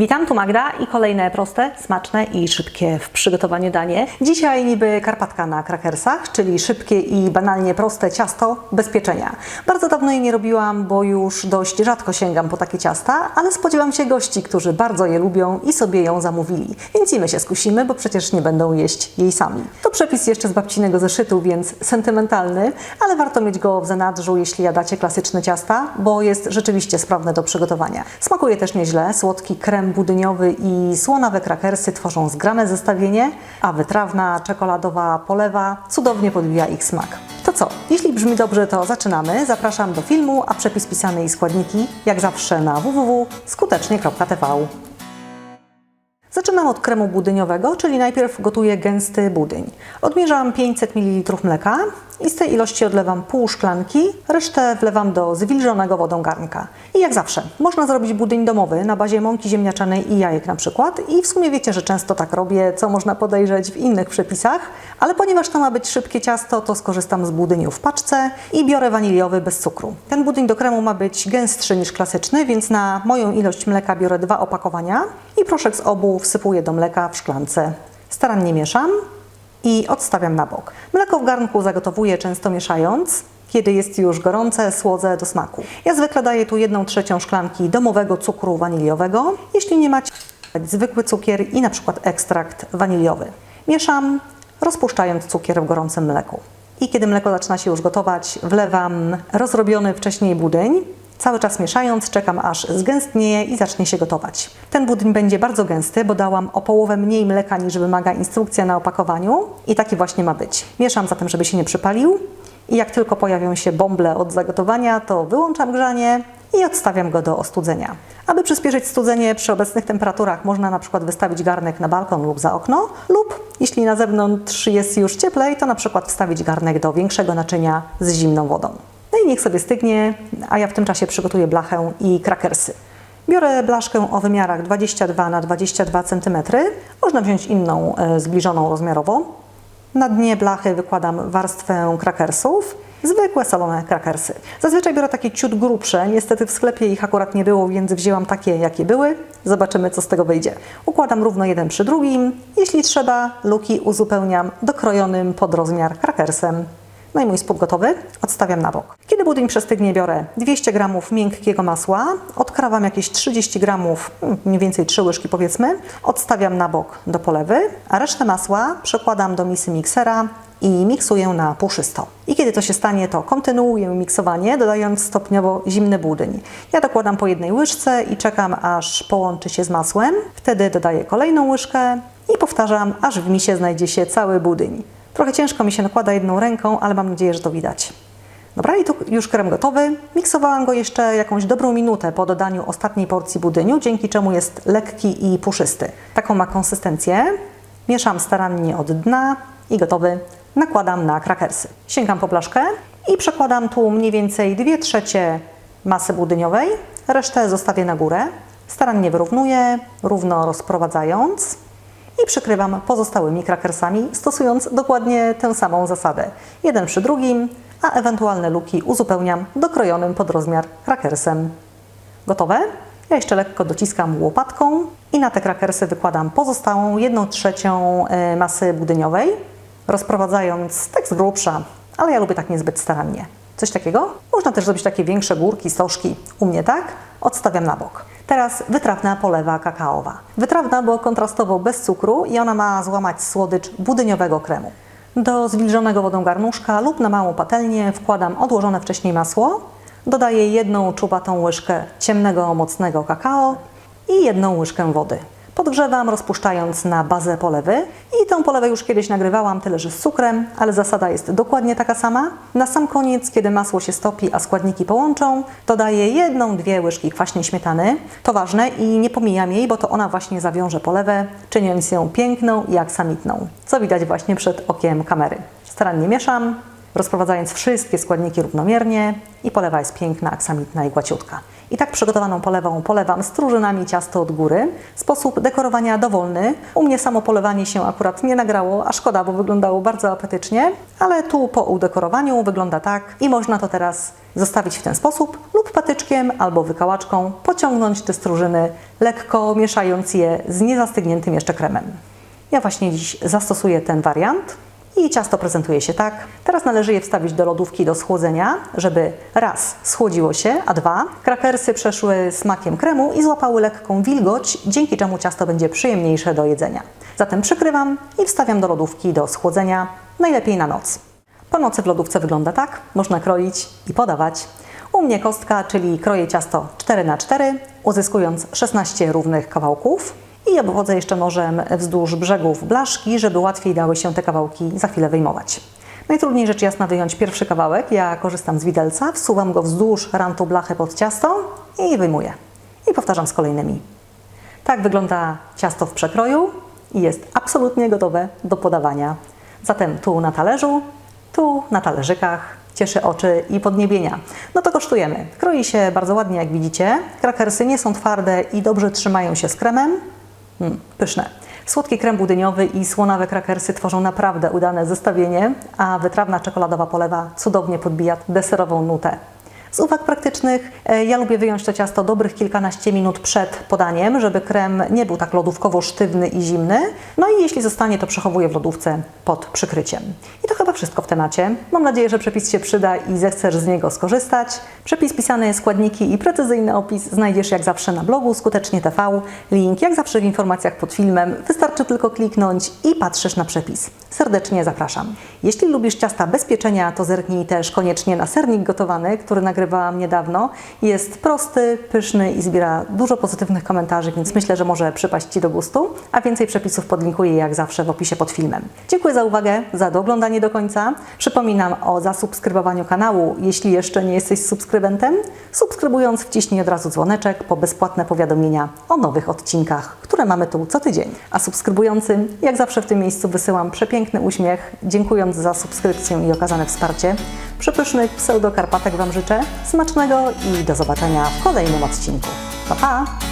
Witam, tu Magda i kolejne proste, smaczne i szybkie w przygotowaniu danie. Dzisiaj niby karpatka na krakersach, czyli szybkie i banalnie proste ciasto bez pieczenia. Bardzo dawno jej nie robiłam, bo już dość rzadko sięgam po takie ciasta, ale spodziewam się gości, którzy bardzo je lubią i sobie ją zamówili. Więc i my się skusimy, bo przecież nie będą jeść jej sami. To przepis jeszcze z babcinego zeszytu, więc sentymentalny, ale warto mieć go w zanadrzu, jeśli jadacie klasyczne ciasta, bo jest rzeczywiście sprawne do przygotowania. Smakuje też nieźle, słodki krem budyniowy i słonawe krakersy tworzą zgrane zestawienie, a wytrawna czekoladowa polewa cudownie podbija ich smak. To co? Jeśli brzmi dobrze, to zaczynamy. Zapraszam do filmu, a przepis pisany i składniki jak zawsze na www.skutecznie.tv. Zaczynam od kremu budyniowego, czyli najpierw gotuję gęsty budyń. Odmierzam 500 ml mleka i z tej ilości odlewam pół szklanki, resztę wlewam do zwilżonego wodą garnka. I jak zawsze, można zrobić budyń domowy na bazie mąki ziemniaczanej i jajek na przykład i w sumie wiecie, że często tak robię, co można podejrzeć w innych przepisach, ale ponieważ to ma być szybkie ciasto, to skorzystam z budyniu w paczce i biorę waniliowy bez cukru. Ten budyń do kremu ma być gęstszy niż klasyczny, więc na moją ilość mleka biorę dwa opakowania i proszek z obu wsypuję do mleka w szklance. Starannie mieszam i odstawiam na bok. Mleko w garnku zagotowuję często mieszając. Kiedy jest już gorące, słodzę do smaku. Ja zwykle daję tu 1 trzecią szklanki domowego cukru waniliowego. Jeśli nie macie, zwykły cukier i na przykład ekstrakt waniliowy. Mieszam, rozpuszczając cukier w gorącym mleku. I kiedy mleko zaczyna się już gotować, wlewam rozrobiony wcześniej budyń. Cały czas mieszając, czekam aż zgęstnieje i zacznie się gotować. Ten budyń będzie bardzo gęsty, bo dałam o połowę mniej mleka niż wymaga instrukcja na opakowaniu i taki właśnie ma być. Mieszam zatem, żeby się nie przypalił i jak tylko pojawią się bąble od zagotowania, to wyłączam grzanie i odstawiam go do ostudzenia. Aby przyspieszyć studzenie przy obecnych temperaturach można na przykład wystawić garnek na balkon lub za okno lub jeśli na zewnątrz jest już cieplej, to na przykład wstawić garnek do większego naczynia z zimną wodą. I niech sobie stygnie, a ja w tym czasie przygotuję blachę i krakersy. Biorę blaszkę o wymiarach 22 na 22 cm. Można wziąć inną, e, zbliżoną rozmiarowo. Na dnie blachy wykładam warstwę krakersów. Zwykłe solone krakersy. Zazwyczaj biorę takie ciut grubsze. Niestety w sklepie ich akurat nie było, więc wzięłam takie, jakie były. Zobaczymy, co z tego wyjdzie. Układam równo jeden przy drugim. Jeśli trzeba, luki uzupełniam dokrojonym pod rozmiar krakersem. No i mój spód gotowy, odstawiam na bok. Kiedy budyń przestygnie, biorę 200 g miękkiego masła, odkrawam jakieś 30 g, hmm, mniej więcej 3 łyżki powiedzmy, odstawiam na bok do polewy, a resztę masła przekładam do misy miksera i miksuję na puszysto. I kiedy to się stanie, to kontynuuję miksowanie, dodając stopniowo zimny budyń. Ja dokładam po jednej łyżce i czekam, aż połączy się z masłem. Wtedy dodaję kolejną łyżkę i powtarzam, aż w misie znajdzie się cały budyń. Trochę ciężko mi się nakłada jedną ręką, ale mam nadzieję, że to widać. Dobra, i tu już krem gotowy. Miksowałam go jeszcze jakąś dobrą minutę po dodaniu ostatniej porcji budyniu, dzięki czemu jest lekki i puszysty. Taką ma konsystencję. Mieszam starannie od dna i gotowy. Nakładam na krakersy. Sięgam po blaszkę i przekładam tu mniej więcej 2 trzecie masy budyniowej. Resztę zostawię na górę. Starannie wyrównuję, równo rozprowadzając i przykrywam pozostałymi krakersami, stosując dokładnie tę samą zasadę. Jeden przy drugim, a ewentualne luki uzupełniam dokrojonym pod rozmiar krakersem. Gotowe? Ja jeszcze lekko dociskam łopatką i na te krakersy wykładam pozostałą 1 trzecią e, masy budyniowej, rozprowadzając tak z grubsza, ale ja lubię tak niezbyt starannie. Coś takiego? Można też zrobić takie większe górki, stożki. U mnie tak. Odstawiam na bok. Teraz wytrawna polewa kakaowa. Wytrawna, bo kontrastowo bez cukru i ona ma złamać słodycz budyniowego kremu. Do zwilżonego wodą garnuszka lub na małą patelnię wkładam odłożone wcześniej masło, dodaję jedną czubatą łyżkę ciemnego, mocnego kakao i jedną łyżkę wody. Podgrzewam, rozpuszczając na bazę polewy i tą polewę już kiedyś nagrywałam, tyle że z cukrem, ale zasada jest dokładnie taka sama. Na sam koniec, kiedy masło się stopi, a składniki połączą, dodaję jedną, dwie łyżki kwaśnej śmietany. To ważne i nie pomijam jej, bo to ona właśnie zawiąże polewę, czyniąc ją piękną i aksamitną, co widać właśnie przed okiem kamery. Starannie mieszam, rozprowadzając wszystkie składniki równomiernie i polewa jest piękna, aksamitna i głaciutka. I tak przygotowaną polewą polewam stróżynami ciasto od góry. Sposób dekorowania dowolny. U mnie samo polewanie się akurat nie nagrało, a szkoda, bo wyglądało bardzo apetycznie, ale tu po udekorowaniu wygląda tak i można to teraz zostawić w ten sposób lub patyczkiem albo wykałaczką pociągnąć te stróżyny, lekko mieszając je z niezastygniętym jeszcze kremem. Ja właśnie dziś zastosuję ten wariant i ciasto prezentuje się tak. Teraz należy je wstawić do lodówki do schłodzenia, żeby raz schłodziło się, a dwa krakersy przeszły smakiem kremu i złapały lekką wilgoć, dzięki czemu ciasto będzie przyjemniejsze do jedzenia. Zatem przykrywam i wstawiam do lodówki do schłodzenia, najlepiej na noc. Po nocy w lodówce wygląda tak, można kroić i podawać. U mnie kostka, czyli kroję ciasto 4 na 4 uzyskując 16 równych kawałków. I obwodzę jeszcze nożem wzdłuż brzegów blaszki, żeby łatwiej dały się te kawałki za chwilę wyjmować. Najtrudniej rzecz jasna wyjąć pierwszy kawałek. Ja korzystam z widelca, wsuwam go wzdłuż rantu blachy pod ciasto i wyjmuję. I powtarzam z kolejnymi. Tak wygląda ciasto w przekroju i jest absolutnie gotowe do podawania. Zatem tu na talerzu, tu na talerzykach, cieszy oczy i podniebienia. No to kosztujemy. Kroi się bardzo ładnie, jak widzicie. Krakersy nie są twarde i dobrze trzymają się z kremem. Mm, pyszne. Słodki krem budyniowy i słonawe krakersy tworzą naprawdę udane zestawienie, a wytrawna czekoladowa polewa cudownie podbija deserową nutę. Z uwag praktycznych e, ja lubię wyjąć to ciasto dobrych kilkanaście minut przed podaniem, żeby krem nie był tak lodówkowo sztywny i zimny. No i jeśli zostanie, to przechowuję w lodówce pod przykryciem. I to chyba wszystko w temacie. Mam nadzieję, że przepis się przyda i zechcesz z niego skorzystać. Przepis pisany, składniki i precyzyjny opis znajdziesz jak zawsze na blogu Skutecznie TV. Link jak zawsze w informacjach pod filmem. Wystarczy tylko kliknąć i patrzysz na przepis. Serdecznie zapraszam. Jeśli lubisz ciasta bez pieczenia, to zerknij też koniecznie na sernik gotowany, który nagrywałam niedawno. Jest prosty, pyszny i zbiera dużo pozytywnych komentarzy, więc myślę, że może przypaść Ci do gustu. A więcej przepisów podlinkuję jak zawsze w opisie pod filmem. Dziękuję za uwagę, za doglądanie do końca. Przypominam o zasubskrybowaniu kanału, jeśli jeszcze nie jesteś subskrybentem. Subskrybując wciśnij od razu dzwoneczek po bezpłatne powiadomienia o nowych odcinkach, które mamy tu co tydzień. A subskrybującym, jak zawsze w tym miejscu wysyłam przepiękny uśmiech, dziękując za subskrypcję i okazane wsparcie. Przepysznych pseudokarpatek Wam życzę, smacznego i do zobaczenia w kolejnym odcinku. Pa, pa!